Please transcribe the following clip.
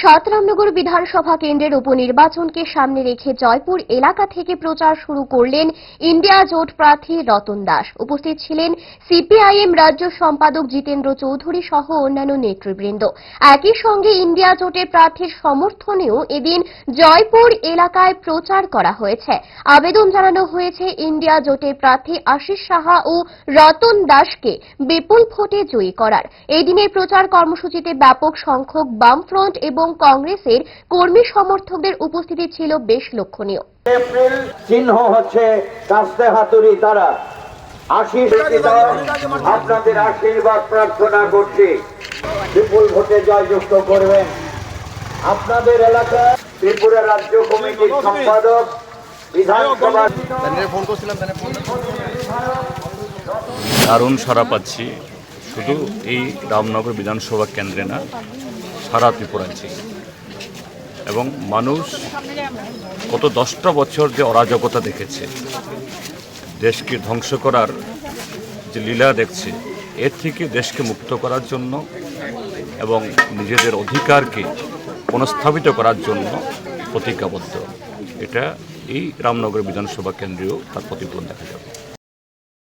সাতরামনগর বিধানসভা কেন্দ্রের উপনির্বাচনকে সামনে রেখে জয়পুর এলাকা থেকে প্রচার শুরু করলেন ইন্ডিয়া জোট প্রার্থী রতন দাস। উপস্থিত ছিলেন সিপিআইএম রাজ্য সম্পাদক জিতেন্দ্র চৌধুরী সহ অন্যান্য নেতৃবৃন্দ। একই সঙ্গে ইন্ডিয়া জোটের প্রার্থীর সমর্থনেও এদিন জয়পুর এলাকায় প্রচার করা হয়েছে। আবেদন জানানো হয়েছে ইন্ডিয়া জোটের প্রার্থী আশিস সাহা ও রতন দাসকে বিপুল ভোটে জয়ী করার। এই দিনের প্রচার কর্মসূচিতে ব্যাপক সংখ্যক বামফ্রন্ট এবং কংগ্রেসের কর্মী সমর্থকদের উপস্থিতি ছিল বেশ লক্ষণীয়। এপ্রিল চিহ্ন হচ্ছে কাস্তে হাতুড়ি তারা আপনাদের আশীর্বাদ প্রার্থনা করছি। বিপুল ভোটে জয়যুক্ত করবেন। আপনাদের এলাকা ত্রিপুরা রাজ্য কমিটির সম্পাদক বিধানসভা দারুণ সারা পাচ্ছি। শুধু এই রামনগর বিধানসভা কেন্দ্রে না সারা ত্রিপুরাঞ্চে এবং মানুষ গত দশটা বছর যে অরাজকতা দেখেছে, দেশকে ধ্বংস করার যে লীলা দেখছে, এর থেকে দেশকে মুক্ত করার জন্য এবং নিজেদের অধিকারকে পুনঃস্থাপিত করার জন্য প্রতিজ্ঞাবদ্ধ। এটা এই রামনগর বিধানসভা কেন্দ্রেও তার প্রতিফলন দেখা যাবে।